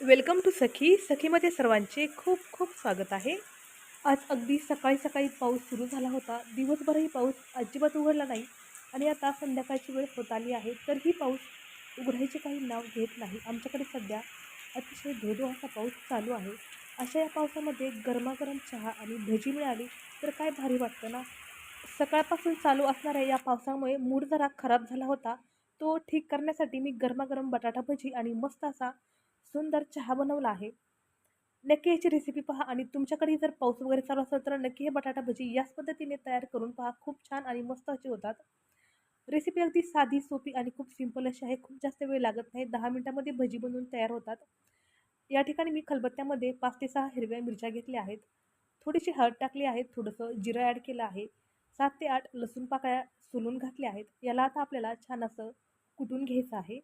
Welcome to सखी. सखीमध्ये सर्वांचे खूप खूप स्वागत आहे. आज अगदी सकाळी सकाळी पाऊस सुरू झाला होता. दिवसभरही पाऊस अजिबात उघडला नाही आणि आता संध्याकाळची वेळ होत आली आहे. तरीही पाऊस उघडायचे काही नाव घेत नाही. आमच्याकडे सध्या अतिशय धोधो असा पाऊस चालू आहे. अशा या पावसामध्ये गरमागरम चहा आणि भजी मिळाली तर काय भारी वाटतं ना? सकाळपासून चालू असणाऱ्या या पावसामुळे मूड जरा खराब झाला होता. तो ठीक करण्यासाठी मी गरमागरम बटाटा भजी आणि मस्त असा सुंदर चहा बनवला आहे. नक्की याची रेसिपी पहा आणि तुमच्याकडे जर पाऊस वगैरे चालू असेल तर नक्की हे बटाटा भजी याच पद्धतीने तयार करून पहा. खूप छान आणि मस्त अशी होतात. रेसिपी अगदी साधी सोपी आणि खूप सिंपल अशी आहे. खूप जास्त वेळ लागत नाही. दहा मिनटामध्ये भजी बनवून तयार होतात. या ठिकाणी मी खलबत्त्यामध्ये पाच ते सहा हिरव्या मिरच्या घेतल्या आहेत. थोडीशी हळद टाकली आहे. थोडंसं जिरं ॲड केलं आहे. सात ते आठ लसूण पाकळ्या सोलून घातल्या आहेत. याला आता आपल्याला छान असं कुटून घ्यायचं आहे.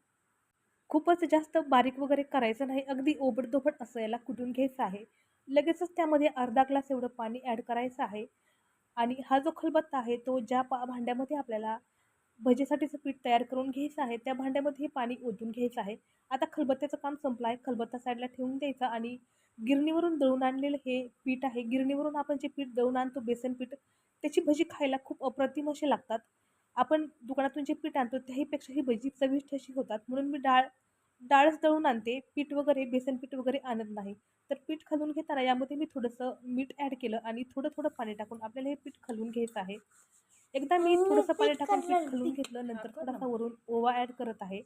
खूपच जास्त बारीक वगैरे करायचं नाही. अगदी ओबडधोबड असं याला कुटून घ्यायचं आहे? लगेचच त्यामध्ये अर्धा ग्लास एवढं पाणी ॲड करायचं आहे. आणि हा जो खलबत्ता आहे तो ज्या पा भांड्यामध्ये आपल्याला भजीसाठीचं पीठ तयार करून घ्यायचं आहे त्या भांड्यामध्ये हे पाणी ओतून घ्यायचं आहे. आता खलबत्त्याचं काम संपलं आहे खलबत्ता साईडला ठेवून द्यायचा आणि गिरणीवरून दळून आणलेलं हे पीठ आहे. गिरणीवरून आपण जे पीठ दळून आणतो बेसन पीठ त्याची भजी खायला खूप अप्रतिम असे लागतात. आपण दुकानातून जे पीठ आणतो त्याहीपेक्षा ही भजी चविष्ट अशी होतात. म्हणून मी डाळ डाळच दळून आणते. पीठ वगैरे बेसन पीठ वगैरे आणत नाही. तर पीठ खालून घेताना यामध्ये मी थोडंसं मीठ ॲड केलं आणि थोडं थोडं पाणी टाकून आपल्याला हे पीठ खालून घ्यायचं आहे. एकदा मी थोडंसं पाणी टाकून पीठ खालून घेतलं नंतर थोडासा वरून ओवा ॲड करत आहे.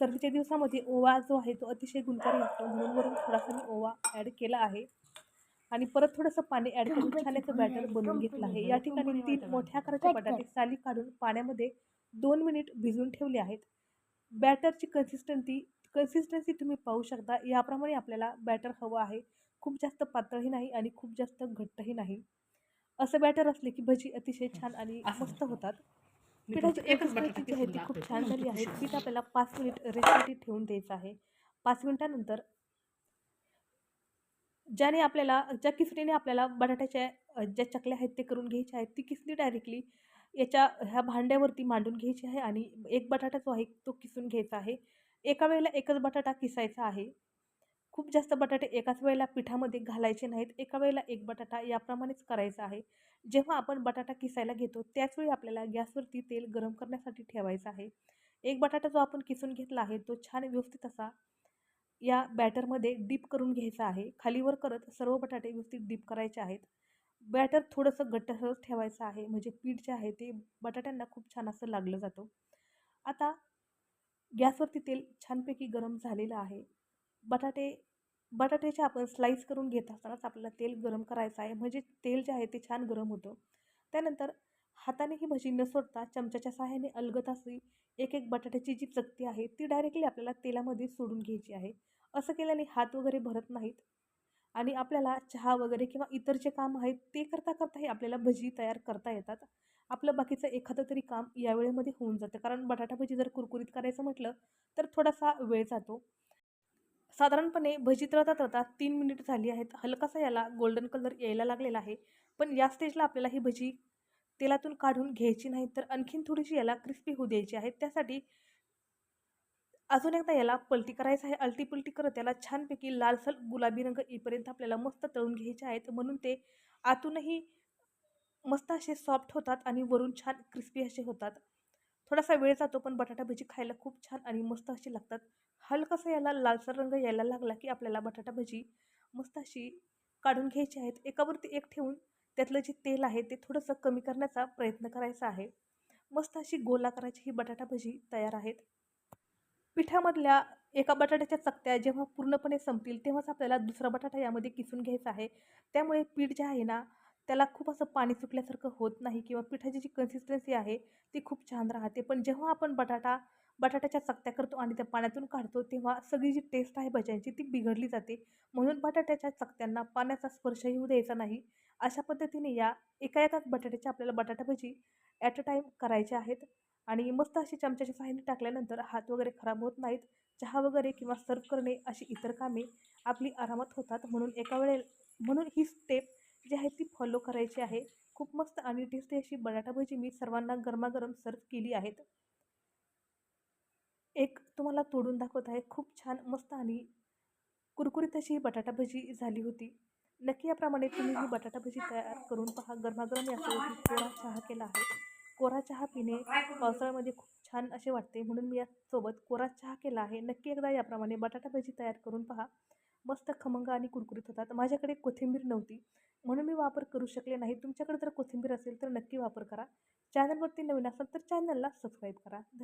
सर्दीच्या दिवसामध्ये ओवा जो आहे तो अतिशय गुणकारी असतो. म्हणून वरून थोडासा मी ओवा ॲड केला आहे. आणि परत थोडंसं पाणी ॲड करून छान याचं बॅटर बनवून घेतलं आहे. या ठिकाणी तीन मोठ्या आकाराचे बटाटे साली काढून पाण्यामध्ये दोन मिनिट भिजवून ठेवले आहेत. बॅटरची कन्सिस्टन्सी कन्सिस्टन्सी तुम्ही पाहू शकता. याप्रमाणे आपल्याला बॅटर हवं आहे. खूप जास्त पातळही नाही आणि खूप जास्त घट्टही नाही. असं बॅटर असले की भजी अतिशय छान आणि मस्त होतात. पिठाची एकच जी आहे ती खूप छान झाली आहे. पीठ आपल्याला पाच मिनिट रेस्टसाठी ठेवून द्यायचं आहे. पाच मिनिटानंतर ज्याने आपल्याला ज्या किसणीने आपल्याला बटाट्याच्या ज्या चकल्या आहेत ते करून घ्यायच्या आहेत ती किसणी डायरेक्टली याच्या ह्या भांड्यावरती मांडून घ्यायची आहे आणि एक बटाटा जो आहे तो किसून घ्यायचा आहे. एका वेळेला एकच बटाटा किसायचा आहे. खूप जास्त बटाटे एकाच वेळेला पिठामध्ये घालायचे नाहीत. एका वेळेला एक बटाटा याप्रमाणेच करायचा आहे. जेव्हा आपण बटाटा किसायला घेतो त्याचवेळी आपल्याला गॅसवरती तेल गरम करण्यासाठी ठेवायचं आहे. एक बटाटा जो आपण किसून घेतला आहे तो छान व्यवस्थित असा या बॅटरमध्ये डीप करून घ्यायचा आहे. खालीवर करत सर्व बटाटे व्यवस्थित डीप करायचे आहेत. बॅटर थोडंसं घट्टसर ठेवायचं आहे. म्हणजे पीठ जे आहे ते बटाट्यांना खूप छान असं लागलं जातं. आता गॅसवरती तेल छानपैकी गरम झालेलं आहे. बटाटे बटाट्याचे आपण स्लाईस करून घेत असतानाच आपल्याला तेल गरम करायचं आहे. म्हणजे तेल जे आहे ते छान गरम होतं. त्यानंतर हाताने ही भजी न सोडता चमच्याच्या सहाय्याने अलगत अशी एक एक बटाट्याची जी चकती आहे ती डायरेक्टली आपल्याला तेलामध्ये सोडून घ्यायची आहे. असं केल्याने हात वगैरे भरत नाहीत. आणि आपल्याला चहा वगैरे किंवा इतर जे काम आहेत ते करता करताही आपल्याला भजी तयार करता येतात. आपलं बाकीचं एखादं तरी काम या वेळेमध्ये होऊन जातं. कारण बटाटा भजी जर कुरकुरीत करायचं म्हटलं तर थोडासा वेळ जातो. साधारणपणे भजी तळता तळता तीन मिनिट झाली आहेत. हलकासा याला गोल्डन कलर यायला लागलेला आहे. पण या स्टेजला आपल्याला ही भजी तेलातून काढून घ्यायची नाही तर आणखीन थोडीशी याला क्रिस्पी होऊ द्यायची आहे. त्यासाठी अजून एकदा याला पलटी करायचं आहे. अलटी पलटी करत याला छानपैकी लालसर गुलाबी रंग येईपर्यंत आपल्याला मस्त तळून घ्यायचे आहेत. म्हणून ते आतूनही मस्त असे सॉफ्ट होतात आणि वरून छान क्रिस्पी असे होतात. थोडासा वेळ जातो पण बटाटा भजी खायला खूप छान आणि मस्त अशी लागतात. हलकासा याला लालसर रंग यायला लागला की आपल्याला बटाटा भजी मस्त अशी काढून घ्यायची आहेत. एकावरती एक ठेवून त्यातलं जे तेल आहे ते थोडंसं कमी करण्याचा प्रयत्न करायचा आहे. मस्त अशी गोलाकाराची ही बटाटा भजी तयार आहेत. पिठामधल्या एका बटाट्याच्या चकत्या जेव्हा पूर्णपणे संपतील तेव्हाच आपल्याला दुसरा बटाटा यामध्ये किसून घ्यायचा आहे. त्यामुळे पीठ जे आहे ना त्याला खूप असं पाणी सुटल्यासारखं होत नाही किंवा पिठाची जी कन्सिस्टन्सी आहे ती खूप छान राहते. पण जेव्हा आपण बटाटा बटाट्याच्या चकत्या करतो आणि त्या पाण्यातून काढतो तेव्हा सगळी जी टेस्ट आहे भज्यांची ती बिघडली जाते. म्हणून बटाट्याच्या चकत्यांना पाण्याचा स्पर्श येऊ द्यायचा नाही. अशा पद्धतीने या एका एका बटाट्याच्या आपल्याला बटाटा भजी ॲट अ टाईम करायच्या आहेत. आणि मस्त अशी चमच्याच्या सहाय्याने टाकल्यानंतर हात वगैरे खराब होत नाहीत. चहा वगैरे किंवा सर्व करणे अशी इतर कामे आपली आरामात होतात. म्हणून एका वेळेला म्हणून ही स्टेप जी आहे ती फॉलो करायची आहे. खूप मस्त आणि टेस्टी अशी बटाटा भजी मी सर्वांना गरमागरम सर्व केली आहेत. एक तुम्हाला तोडून दाखवत आहे. खूप छान मस्त आणि कुरकुरीत अशी बटाटा भजी झाली होती. नक्की याप्रमाणे तुम्ही ही बटाटा भजी तयार करून पहा. गरमागरम मी कोरा चहा केला आहे. कोरा चहा पिणे पावसाळ्यामध्ये खूप छान असे वाटते. म्हणून मी यासोबत कोरा चहा केला आहे. नक्की एकदा याप्रमाणे बटाटा भजी तयार करून पहा. मस्त खमंग आणि कुरकुरीत होतात. माझ्याकडे कोथिंबीर नव्हती. म्हणून मी वापर करू शकले नाही. तुमच्याकडे जर कोथिंबीर असेल तर नक्की वापर करा. चॅनलवरती नवीन असाल तर चॅनलला सबस्क्राईब करा.